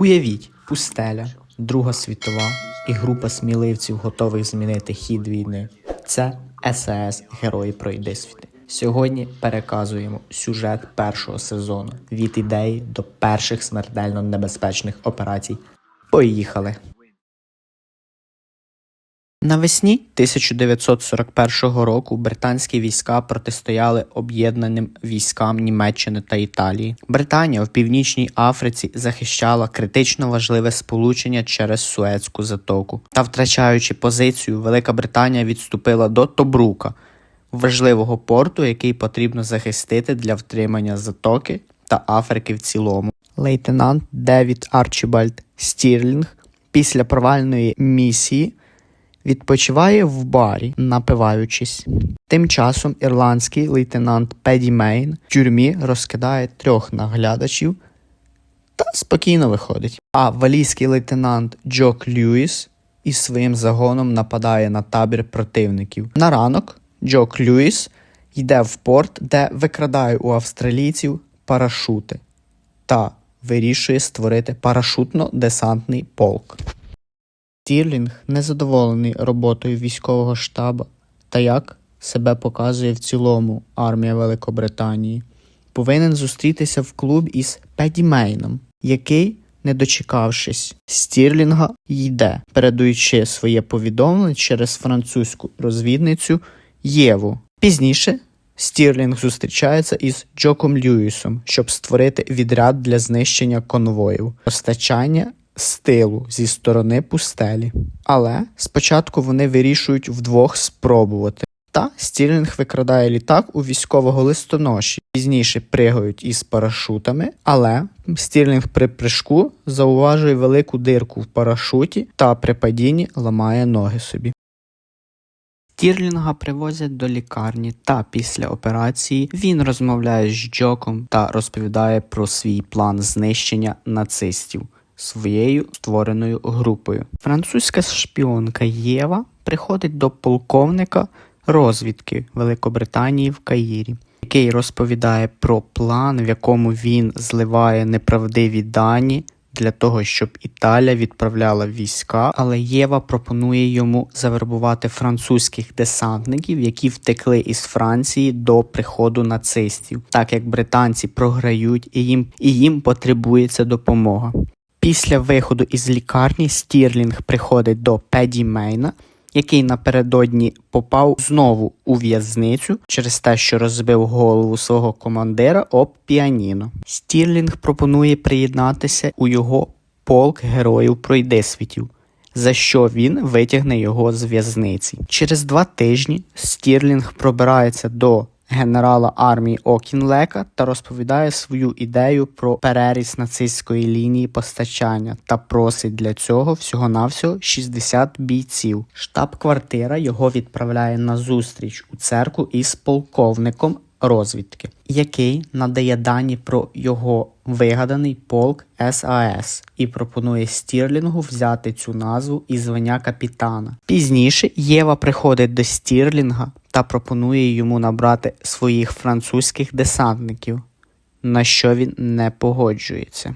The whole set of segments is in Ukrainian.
Уявіть, пустеля, Друга світова і група сміливців готових змінити хід війни. Це СС Герої Пройдисвіти. Сьогодні переказуємо сюжет першого сезону від ідеї до перших смертельно небезпечних операцій. Поїхали! Навесні 1941 року британські війська протистояли об'єднаним військам Німеччини та Італії. Британія в північній Африці захищала критично важливе сполучення через Суецьку затоку. Та втрачаючи позицію, Велика Британія відступила до Тобрука, важливого порту, який потрібно захистити для втримання затоки та Африки в цілому. Лейтенант Девід Арчібальд Стірлінг після провальної місії відпочиває в барі, напиваючись. Тим часом ірландський лейтенант Педі Мейн в тюрмі розкидає трьох наглядачів та спокійно виходить. А валійський лейтенант Джок Льюіс із своїм загоном нападає на табір противників. На ранок Джок Льюіс йде в порт, де викрадає у австралійців парашути та вирішує створити парашутно-десантний полк. Стірлінг незадоволений роботою військового штабу та як себе показує в цілому армія Великобританії. Повинен зустрітися в клуб із Педі Мейном, який, не дочекавшись Стірлінга, йде, передаючи своє повідомлення через французьку розвідницю Єву. Пізніше Стірлінг зустрічається із Джоком Льюісом, щоб створити відряд для знищення конвоїв, постачання стилу зі сторони пустелі. Але спочатку вони вирішують вдвох спробувати. Та Стірлінг викрадає літак у військового листоноші. Пізніше пригають із парашутами, але Стірлінг при прыжку зауважує велику дирку в парашуті та при падінні ламає ноги собі. Стірлінга привозять до лікарні, та після операції він розмовляє з Джоком та розповідає про свій план знищення нацистів своєю створеною групою. Французька шпіонка Єва приходить до полковника розвідки Великобританії в Каїрі, який розповідає про план, в якому він зливає неправдиві дані. Для того щоб Італія відправляла війська, але Єва пропонує йому завербувати французьких десантників, які втекли із Франції до приходу нацистів, так як британці програють і їм і їм потребується допомога. Після виходу із лікарні Стірлінг приходить до Педі Мейна, який напередодні попав знову у в'язницю через те, що розбив голову свого командира об піаніно. Стірлінг пропонує приєднатися у його полк героїв пройдисвітів, за що він витягне його з в'язниці. Через два тижні Стірлінг пробирається до генерала армії Окінлека та розповідає свою ідею про переріз нацистської лінії постачання та просить для цього всього-навсього 60 бійців. Штаб-квартира його відправляє на зустріч у церкву із полковником розвідки, який надає дані про його вигаданий полк САС і пропонує Стірлінгу взяти цю назву і звання капітана. Пізніше Єва приходить до Стірлінга та пропонує йому набрати своїх французьких десантників, на що він не погоджується.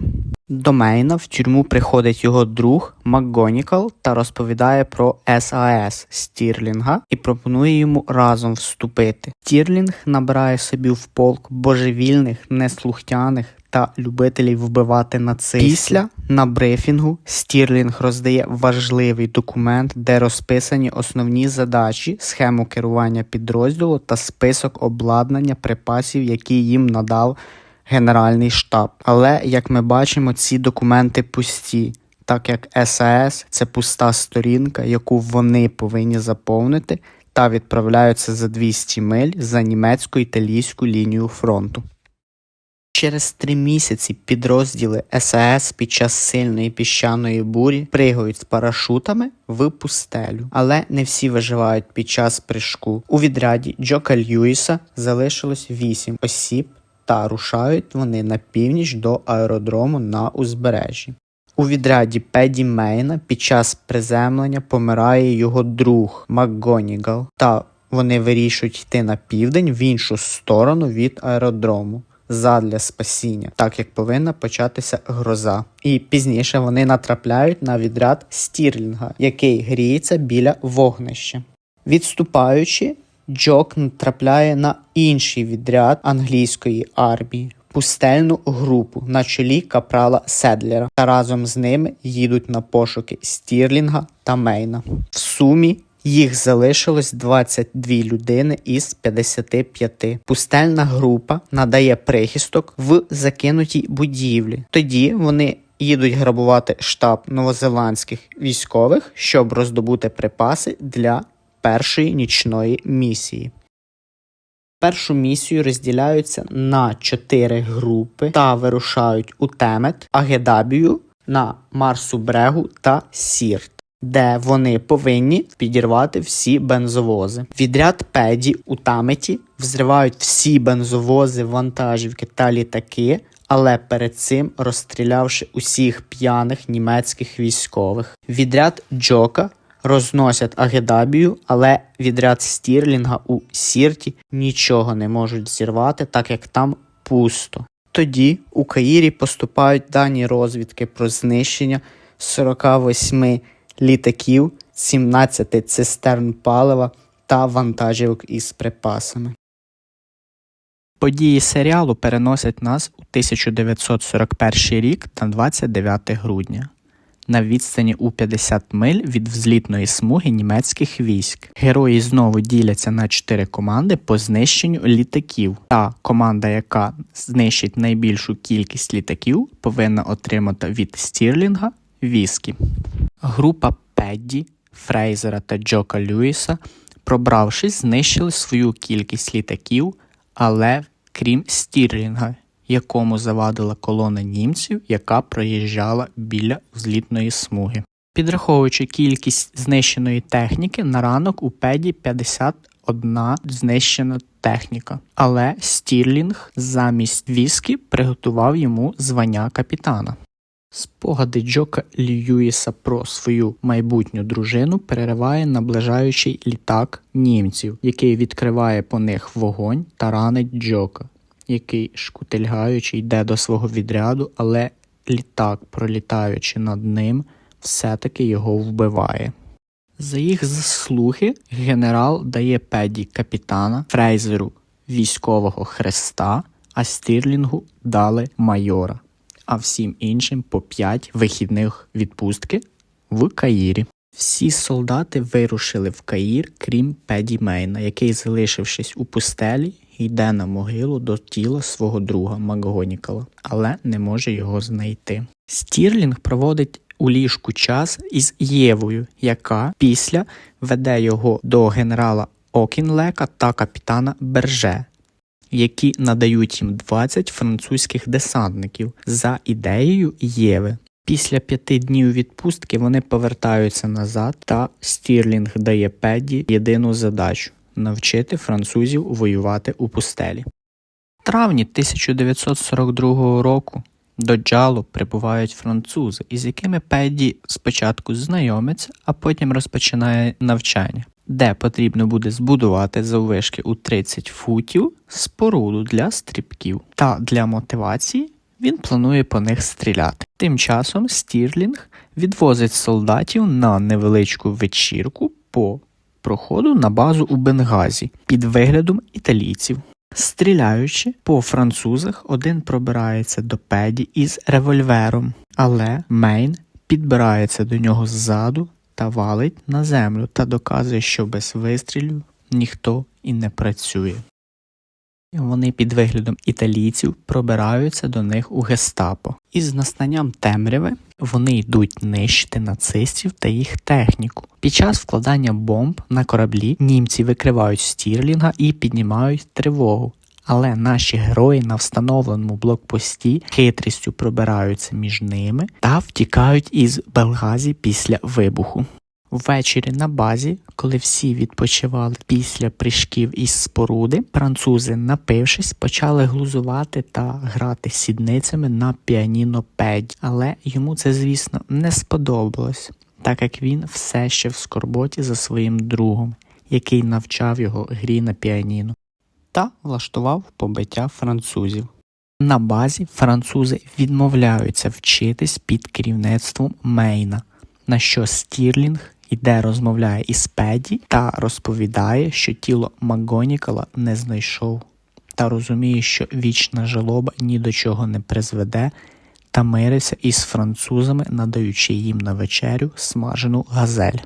До Мейна в тюрму приходить його друг МакГонікал та розповідає про САС Стірлінга і пропонує йому разом вступити. Стірлінг набирає собі в полк божевільних, неслухняних та любителів вбивати нацистів. Після на брифінгу Стірлінг роздає важливий документ, де розписані основні задачі, схему керування підрозділу та список обладнання припасів, які їм надав Генеральний штаб. Але, як ми бачимо, ці документи пусті, так як САС це пуста сторінка, яку вони повинні заповнити, та відправляються за 200 миль за німецько-італійську лінію фронту. Через три місяці підрозділи САС під час сильної піщаної бурі пригають з парашутами в пустелю, але не всі виживають під час прыжку. У відряді Джока Льюіса залишилось 8 осіб та рушають вони на північ до аеродрому на узбережжі. У відряді Педі Мейна під час приземлення помирає його друг МакГонігал, та вони вирішують йти на південь в іншу сторону від аеродрому, задля спасіння, так як повинна початися гроза. І пізніше вони натрапляють на відряд Стірлінга, який гріється біля вогнища. Відступаючи, Джок натрапляє на інший відряд англійської армії. Пустельну групу на чолі капрала Седлера та разом з ними їдуть на пошуки Стірлінга та Мейна. В сумі їх залишилось 22 людини із 55. Пустельна група надає прихисток в закинутій будівлі. Тоді вони їдуть грабувати штаб новозеландських військових, щоб роздобути припаси для першої нічної місії. Першу місію розділяються на чотири групи та вирушають у Темет, Агедабію, на Марсу Брегу та Сірт, де вони повинні підірвати всі бензовози. Відряд Педі у Таметі взривають всі бензовози, вантажівки та літаки, але перед цим розстрілявши усіх п'яних німецьких військових. Відряд Джока розносять Агедабію, але відряд Стірлінга у Сірті нічого не можуть зірвати, так як там пусто. Тоді у Каїрі поступають дані розвідки про знищення 48 літаків, 17 цистерн палива та вантажівок із припасами. Події серіалу переносять нас у 1941 рік та 29 грудня. На відстані у 50 миль від взлітної смуги німецьких військ. Герої знову діляться на чотири команди по знищенню літаків. Та команда, яка знищить найбільшу кількість літаків, повинна отримати від Стірлінга віскі. Група Педді, Фрейзера та Джока Льюіса, пробравшись, знищили свою кількість літаків, але крім Стірлінга, якому завадила колона німців, яка проїжджала біля взлітної смуги. Підраховуючи кількість знищеної техніки, на ранок у педі 51 знищена техніка, але Стірлінг замість віскі приготував йому звання капітана. Спогади Джока Льюіса про свою майбутню дружину перериває наближаючий літак німців, який відкриває по них вогонь та ранить Джока, який, шкутильгаючи, йде до свого відряду, але літак, пролітаючи над ним, все-таки його вбиває. За їх заслуги генерал дає педі капітана, Фрейзеру військового хреста, а Стірлінгу дали майора а всім іншим по 5 вихідних відпустки в Каїрі. Всі солдати вирушили в Каїр, крім Педі Мейна, який, залишившись у пустелі, йде на могилу до тіла свого друга Макгонікала, але не може його знайти. Стірлінг проводить у ліжку час із Євою, яка після веде його до генерала Окінлека та капітана Берже, які надають їм 20 французьких десантників за ідеєю Єви. Після п'яти днів відпустки вони повертаються назад, та Стірлінг дає Педі єдину задачу навчити французів воювати у пустелі. В травні 1942 року до Джалу прибувають французи, із якими Педі спочатку знайомиться, а потім розпочинає навчання де потрібно буде збудувати заввишки у 30 футів споруду для стрибків. Та для мотивації він планує по них стріляти. Тим часом Стірлінг відвозить солдатів на невеличку вечірку по проходу на базу у Бенгазі під виглядом італійців. Стріляючи по французах, один пробирається до педі із револьвером, але Мейн підбирається до нього ззаду та валить на землю та доказує, що без вистрілів ніхто і не працює. Вони під виглядом італійців пробираються до них у гестапо, і з настанням темряви вони йдуть нищити нацистів та їх техніку. Під час вкладання бомб на кораблі німці викривають стірлінга і піднімають тривогу. Але наші герої на встановленому блокпості хитрістю пробираються між ними та втікають із Белгазі після вибуху. Ввечері на базі, коли всі відпочивали після прыжків із споруди, французи, напившись, почали глузувати та грати сідницями на піаніно педь. Але йому це, звісно, не сподобалось, так як він все ще в скорботі за своїм другом, який навчав його грі на піаніно та влаштував побиття французів. На базі французи відмовляються вчитись під керівництвом Мейна, на що Стірлінг йде розмовляє із Педі та розповідає, що тіло Макгонікала не знайшов, та розуміє, що вічна жалоба ні до чого не призведе, та мириться із французами, надаючи їм на вечерю смажену газель.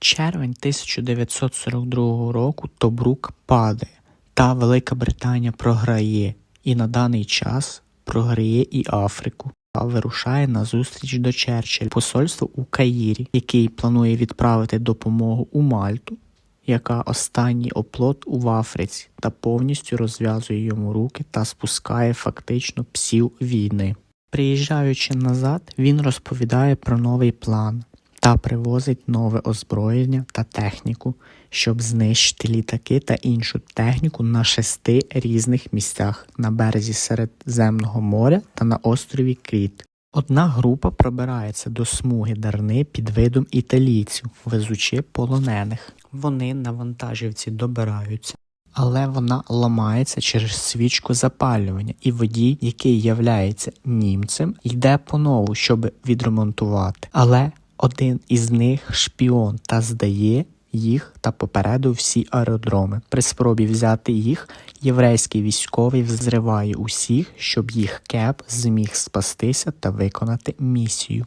Червень 1942 року Тобрук падає, та Велика Британія програє, і на даний час програє і Африку. Та вирушає на зустріч до Черчилля посольство у Каїрі, який планує відправити допомогу у Мальту, яка останній оплот у Африці, та повністю розв'язує йому руки та спускає фактично псів війни. Приїжджаючи назад, він розповідає про новий план та привозить нове озброєння та техніку, щоб знищити літаки та іншу техніку на шести різних місцях на березі Середземного моря та на острові Кріт. Одна група пробирається до смуги Дарни під видом італійців, везучи полонених. Вони на вантажівці добираються. Але вона ламається через свічку запалювання, і водій, який являється німцем, йде по-нову, щоб відремонтувати. Але один із них шпіон та здає їх та попереду всі аеродроми. При спробі взяти їх, єврейський військовий взриває усіх, щоб їх кеп зміг спастися та виконати місію.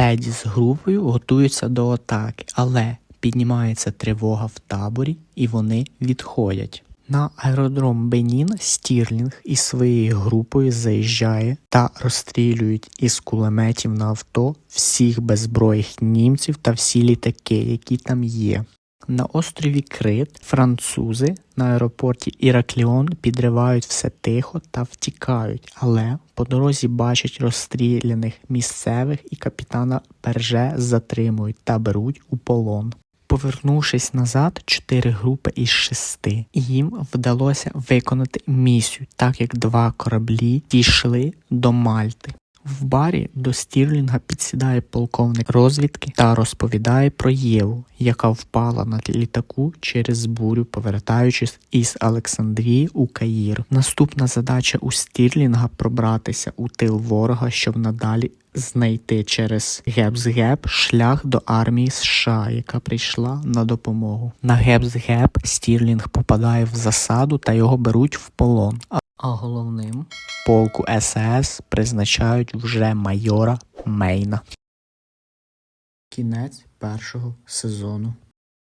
Леді з групою готуються до атаки, але піднімається тривога в таборі і вони відходять. На аеродром Бенін Стірлінг із своєю групою заїжджає та розстрілюють із кулеметів на авто всіх беззброїх німців та всі літаки, які там є. На острові Крит французи на аеропорті Іракліон підривають все тихо та втікають, але по дорозі бачать розстріляних місцевих і капітана Берже затримують та беруть у полон. Повернувшись назад, чотири групи із шести, їм вдалося виконати місію, так як два кораблі дійшли до Мальти. В барі до Стірлінга підсідає полковник розвідки та розповідає про Єву, яка впала на літаку через бурю, повертаючись із Олександрії у Каїр. Наступна задача у Стірлінга пробратися у тил ворога, щоб надалі знайти через Гепс-Геп шлях до армії США, яка прийшла на допомогу. На Гепс-Геп Стірлінг попадає в засаду та його беруть в полон. А- головним полку СС призначають вже майора Мейна. Кінець першого сезону.